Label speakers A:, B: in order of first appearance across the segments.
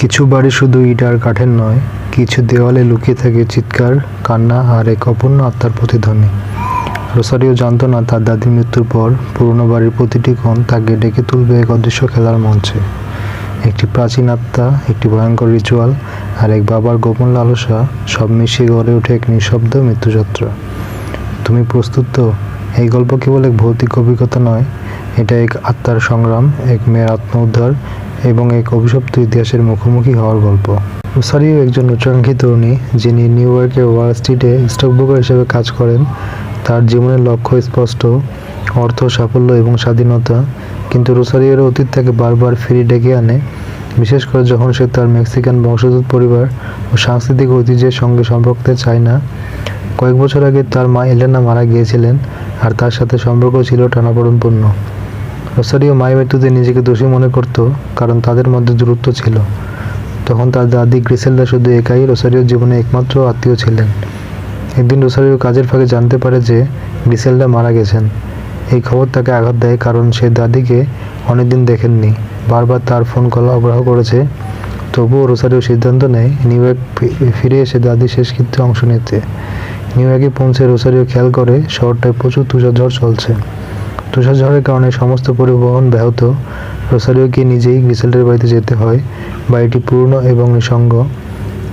A: কিছু বাড়ি শুধু ইট আর কাঠের নয়, কিছু দেওয়ালে লুকিয়ে থাকে চিৎকার, কান্না আর এক অপূর্ণ আত্মার প্রতিধ্বনি। রোসারিও জানতো না তার দাদির মৃত্যুর পর পুরনো বাড়ির প্রতিটি কোণ তাকে ডেকে তুলবে এক অদৃশ্য খেলার মঞ্চে। একটি প্রাচীন আত্মা, একটি ভয়ঙ্কর রিচুয়াল আর এক বাবার গোপন লালসা, সব মিশিয়ে গড়ে ওঠে এক নিঃশব্দ মৃত্যুযাত্রা। তুমি প্রস্তুত তো? এই গল্প কেবল এক ভৌতিক অভিজ্ঞতা নয়, এটা এক আত্মার সংগ্রাম, এক মেয়ের আত্ম উদ্ধার এবং এক অভিশপ্ত ইতিহাসের মুখোমুখি হওয়ার গল্প। রোসারিও একজন উচ্চাকাঙ্ক্ষী তরুণী, যিনি নিউ ইয়র্কের ওয়াল স্ট্রিটে স্টক ব্রোকার হিসেবে কাজ করেন। তার জীবনের লক্ষ্য স্পষ্ট, অর্থ, সাফল্য এবং স্বাধীনতা। কিন্তু রোসারিওর অতীত তাকে বারবার ফিরে ডেকে আনে, বিশেষ করে যখন সে তার মেক্সিকান বংশোদ্ভূত পরিবার ও সাংস্কৃতিক ঐতিহ্যের সঙ্গে সম্পর্কতে চায় না। কয়েক বছর আগে তার মা এলেনা মারা গিয়েছিলেন, আর তার সাথে সম্পর্ক ছিল টানাপোড়েনপূর্ণ। রোসারিও মায়ের মৃত্যুতে নিজেকে দোষী মনে করত, কারণ তাদের মধ্যে দূরত্ব ছিল। তখন তার দাদি গ্রিসেলদা শুধু একাই রোসারিওর জীবনে একমাত্র আত্মীয় ছিলেন। একদিন রোসারিও কাজের ফাঁকে জানতে পারে যে গ্রিসেলদা মারা গেছেন। এই খবর তাকে আঘাত দেয়, কারণ সে দাদিকে অনেকদিন দেখেননি। বারবার তার ফোন কল অগ্রাহ করেছে। তবুও রোসারিও সিদ্ধান্ত নেয়, নিউ ইয়র্ক ফিরে এসে দাদির শেষকৃত্যে অংশ নিতে। নিউ ইয়র্কে পৌঁছে রোসারিও খেয়াল করে শহরটায় প্রচুর তুষারঝড় চলছে। তুষারঝড়ের কারণে সমস্ত পরিবহন ব্যাহত। রোসারিওকে নিজেই গ্রিসেল্ডের বাড়িতে যেতে হয়? বাড়িটি পুরনো এবং নিঃসঙ্গ।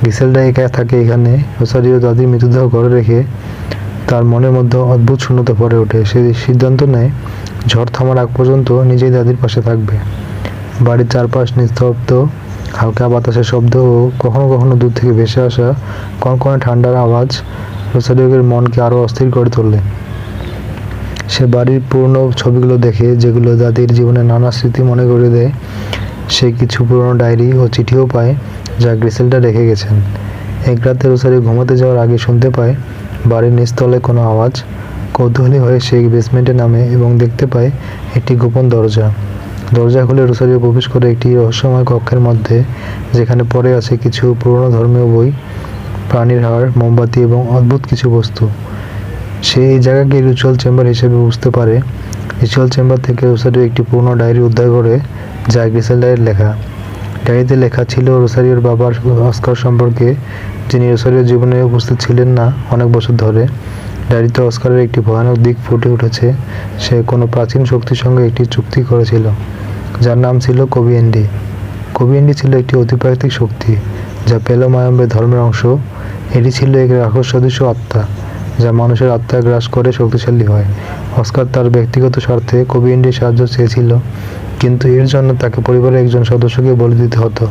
A: গ্রিসেলডা একা থাকে এখানে। রোসারিও দাদির মৃতদেহ ঘরে রেখে তার মনের মধ্যে অদ্ভুত শূন্যতা ভরে ওঠে। সে সিদ্ধান্ত নেয়, ঝড় থামার আগ পর্যন্ত নিজেই দাদির পাশে থাকবে। বাড়ির চারপাশ নিস্তব্ধ। হালকা বাতাসের শব্দ ও কখনো কখনো দূর থেকে ভেসে আসা কনকনে ঠান্ডার আওয়াজ রোসারিওকে মনকে আরও অস্থির করে তোলে। সে বাড়ির পুরনো ছবিগুলো দেখে, যেগুলো দাদির জীবনে নানা স্মৃতি মনে করে দেয়, সে কিছু পুরনো ডায়েরি ও চিঠিও পায় যা গ্রিসেলটা রেখে গেছেন। এক রাতে রোসারি ঘুমাতে যাওয়ার আগে শুনতে পায়, বাড়ির নিচতলায় কোনো আওয়াজ। কৌতূহলী হয়ে সে বেসমেন্টে নামে এবং দেখতে পায় একটি গোপন দরজা। দরজা খুলে রোসারিও প্রবেশ করে একটি রহস্যময় কক্ষের মধ্যে, যেখানে পড়ে আছে কিছু পুরনো ধর্মীয় বই, প্রাণীর হাড়, মোমবাতি এবং অদ্ভুত কিছু বস্তু। সে এই জায়গাকে রিচুয়াল চেম্বার হিসেবে বুঝতে পারে। রিচুয়াল চেম্বার থেকে রোসারিও একটি পুরনো ডায়েরি উদ্ধার করে, যা গ্রিসেল ডায়ের লেখা। ডায়েরিতে লেখা ছিল, রোসারিওর বাবার অস্কার সম্পর্কে, যিনি রোসারিওর জীবনে উপস্থিত ছিলেন না অনেক বছর ধরে। ডায়েরিতে অস্কারের একটি ভয়ানক দিক ফুটে উঠেছে, সে কোনো প্রাচীন শক্তির সঙ্গে একটি চুক্তি করেছিল, যার নাম ছিল কবিএন্ডি কবিএন্ডি ছিল একটি অতিপ্রাকৃতিক শক্তি, যা পেলোমায়াম্বের ধর্মের অংশ। এটি ছিল এক রাক্ষস সদৃশ আত্মা। যা মানুষের আত্মা গ্রাস করে শক্তিশালী হয়। অস্কার তার ব্যক্তিগত স্বার্থে কবি ইন্ডির সাহায্য চেয়েছিল, কিন্তু এর জন্য তাকে পরিবারের একজন সদস্যকে বলে দিতে হতো।